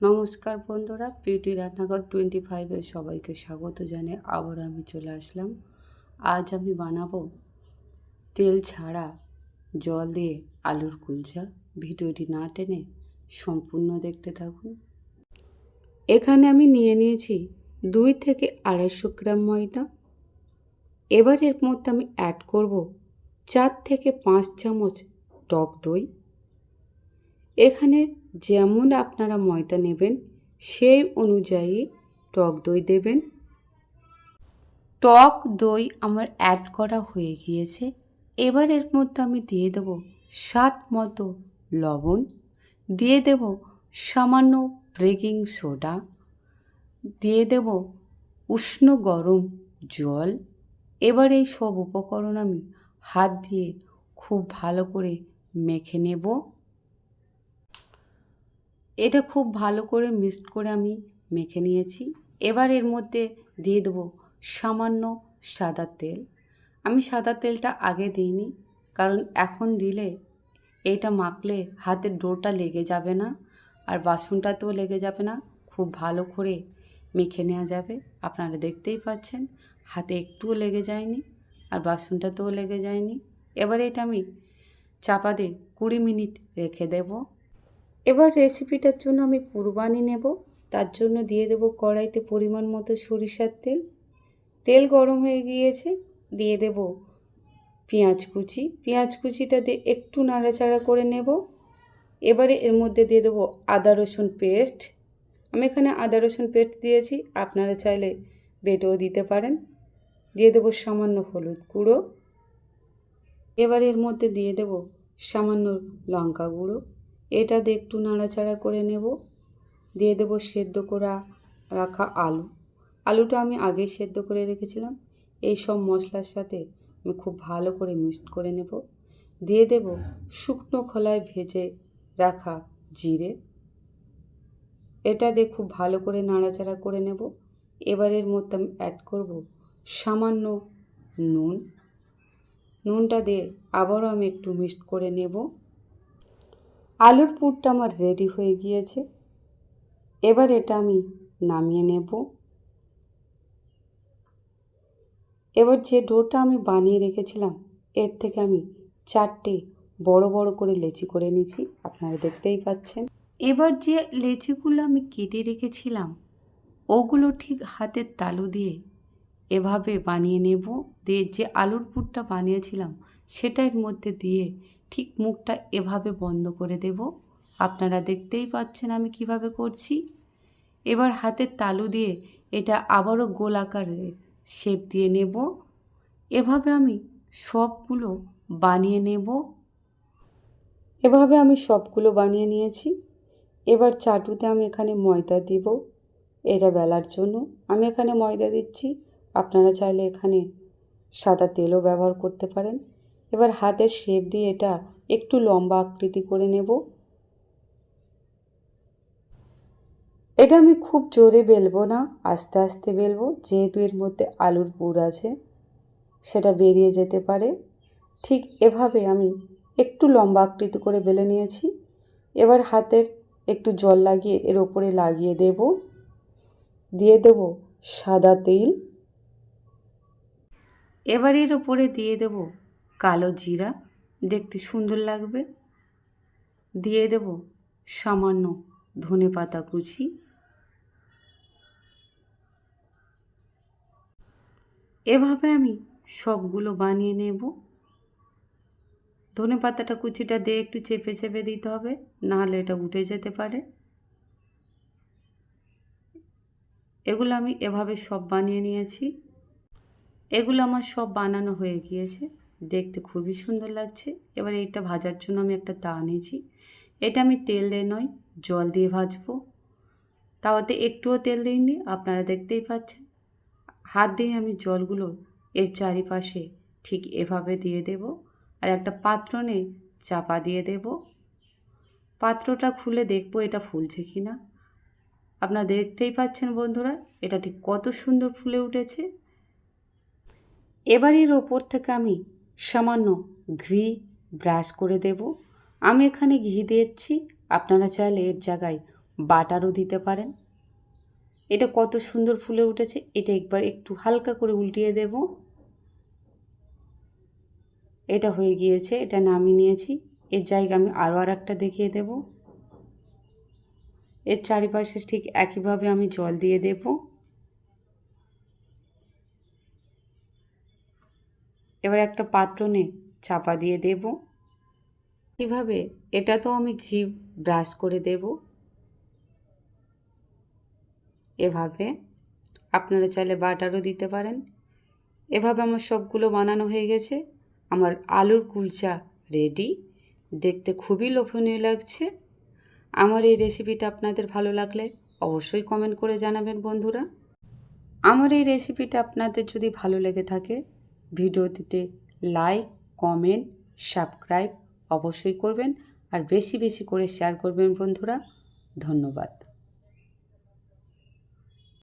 নমস্কার বন্ধুরা বিউটি রান্নাঘর টোয়েন্টি ফাইভে সবাইকে স্বাগত জানিয়ে আবার আমি চলে আসলাম। আজ আমি বানাবো তেল ছাড়া জল দিয়ে আলুর কুলচা। ভিডিওটি না টেনে সম্পূর্ণ দেখতে থাকুন। এখানে আমি নিয়ে নিয়েছি দুই থেকে আড়াইশো গ্রাম ময়দা। এবার এর মধ্যে আমি অ্যাড করব চার থেকে পাঁচ চামচ টক দই। এখানে যেমন আপনারা ময়দা নেবেন, সেই অনুযায়ী টক দই দেবেন। টক দই আমার অ্যাড করা হয়ে গিয়েছে। এবার এর মধ্যে আমি দিয়ে দেব স্বাদ মতো লবণ। দিয়ে দেব সামান্য বেকিং সোডা দিয়ে দেব উষ্ণ গরম জল। এবার এই সব উপকরণ আমি হাত দিয়ে খুব ভালো করে মেখে নেব। এটা খুব ভালো করে মিক্সড করে আমি মেখে নিয়েছি। এবার এর মধ্যে দিয়ে দেবো সামান্য সাদা তেল। আমি সাদা তেলটা আগে দিইনি, কারণ এখন দিলে এটা মাখলে হাতের ডোটা লেগে যাবে না আর বাসনটাতেও লেগে যাবে না। খুব ভালো করে মেখে নেওয়া যাবে। আপনারা দেখতেই পাচ্ছেন, হাতে একটুও লেগে যায়নি আর বাসনটাতেও লেগে যায়নি। এবার এটা আমি চাপা দিয়ে কুড়ি মিনিট রেখে দেবো। এবার রেসিপিটার জন্য আমি পুরবানি নেব। তার জন্য দিয়ে দেব কড়াইতে পরিমাণ মতো সরিষার তেল। তেল গরম হয়ে গিয়েছে, দিয়ে দেব পেঁয়াজ কুচি। পেঁয়াজ কুচিটা দিয়ে একটু নাড়াচাড়া করে নেব। এবারে এর মধ্যে দিয়ে দেবো আদা রসুন পেস্ট। আমি এখানে আদা রসুন পেস্ট দিয়েছি, আপনারা চাইলে বেটেও দিতে পারেন। দিয়ে দেবো সামান্য হলুদ গুঁড়ো। এবার এর মধ্যে দিয়ে দেব সামান্য লঙ্কা গুঁড়ো। এটা দিয়ে একটু নাড়াচাড়া করে নেব। দিয়ে দেবো সেদ্ধ করা, রাখা আলু। আলুটা আমি আগে সেদ্ধ করে রেখেছিলাম। এই সব মশলার সাথে আমি খুব ভালো করে মিক্সড করে নেব। দিয়ে দেব শুকনো খোলায় ভেজে রাখা জিরে। এটা দিয়ে খুব ভালো করে নাড়াচাড়া করে নেব। এবারের মধ্যে আমি অ্যাড করব সামান্য নুন। নুনটা দিয়ে আবারও আমি একটু মিক্সড করে নেব। আলুর পুরটা আমার রেডি হয়ে গিয়েছে। এবার এটা আমি নামিয়ে নেব। এবার যে ডোটা আমি বানিয়ে রেখেছিলাম, এর থেকে আমি চারটে বড় বড় করে লেচি করে নিয়েছি। আপনারা দেখতেই পাচ্ছেন। এবার যে লেচিগুলো আমি কেটে রেখেছিলাম, ওগুলো ঠিক হাতের তালু দিয়ে এভাবে বানিয়ে নেব। দিয়ে যে আলুর পুরটা বানিয়েছিলাম, সেটার মধ্যে দিয়ে ঠিক মুখটা এভাবে বন্ধ করে দেব। আপনারা দেখতেই পাচ্ছেন আমি কীভাবে করছি। এবার হাতের তালু দিয়ে এটা আবারও গোল আকারে শেপ দিয়ে নেব। এভাবে আমি সবগুলো বানিয়ে নেব। এভাবে আমি সবগুলো বানিয়ে নিয়েছি। এবার চাটুতে আমি এখানে ময়দা দিব। এটা বেলার জন্য আমি এখানে ময়দা দিচ্ছি। আপনারা চাইলে এখানে সাদা তেলও ব্যবহার করতে পারেন। এবার হাতের শেপ দিয়ে এটা একটু লম্বা আকৃতি করে নেব। এটা আমি খুব জোরে বেলবো না, আস্তে আস্তে বেলবো, যেহেতু এর মধ্যে আলুর পুর আছে, সেটা বেরিয়ে যেতে পারে। ঠিক এভাবে আমি একটু লম্বা আকৃতি করে বেলে নিয়েছি। এবার হাতের একটু জল লাগিয়ে এর ওপরে লাগিয়ে দেব। দিয়ে দেব সাদা তেল। এবার এর ওপরে দিয়ে দেব কালো জিরা, দেখতে সুন্দর লাগবে। দিয়ে দেব সামান্য ধনে পাতা কুচি। এভাবে আমি সবগুলো বানিয়ে নেব। ধনে পাতাটা কুচিটা দিয়ে একটু চেপে চেপে দিতে হবে, নাহলে এটা উঠে যেতে পারে। এগুলো আমি এভাবে সব বানিয়ে নিয়েছি। এগুলো আমার সব বানানো হয়ে গিয়েছে। দেখতে খুবই সুন্দর লাগছে। এবার এইটা ভাজার জন্য আমি একটা তা নিয়েছি এটা আমি তেল দিয়ে নয়, জল দিয়ে ভাজবো। তাওতে একটুও তেল দিইনি, আপনারা দেখতেই পাচ্ছেন। হাত দিয়ে আমি জলগুলো এর চারিপাশে ঠিক এভাবে দিয়ে দেব আর একটা পাত্র নিয়ে চাপা দিয়ে দেব। পাত্রটা খুলে দেখব এটা ফুলছে কি না আপনারা দেখতেই পাচ্ছেন বন্ধুরা, এটা ঠিক কত সুন্দর ফুলে উঠেছে। এবার এর ওপর থেকে আমি সামান্য ঘি ব্রাশ করে দেব। আমি এখানে ঘি দিয়েছি। আপনারা চাইলে এর জায়গায় বাটারও দিতে পারেন। এটা কত সুন্দর ফুলে উঠেছে, এটা একবার একটু হালকা করে উল্টিয়ে দেব। এটা হয়ে গিয়েছে, এটা নামিয়ে নিয়েছি। এর জায়গা আমি আরও আর একটা দেখিয়ে দেব। এর চারিপাশে ঠিক একইভাবে আমি জল দিয়ে দেব। এবার একটা পাত্র নে, চাপা দিয়ে দেব। এভাবে এটা তো আমি ঘি ব্রাশ করে দেব। এভাবে। আপনারা চাইলে বাটারও দিতে পারেন। এভাবে আমার সবগুলো বানানো হয়ে গেছে। আমার আলুর কুলচা রেডি। দেখতে খুবই লোভনীয় লাগছে। আমার এই রেসিপিটা আপনাদের ভালো লাগলে অবশ্যই কমেন্ট করে জানাবেন বন্ধুরা। আমার এই রেসিপিটা আপনাদের যদি ভালো লেগে থাকে ভিডিওটিতে লাইক কমেন্ট সাবস্ক্রাইব অবশ্যই করবেন আর বেশি বেশি করে শেয়ার করবেন বন্ধুরা। ধন্যবাদ।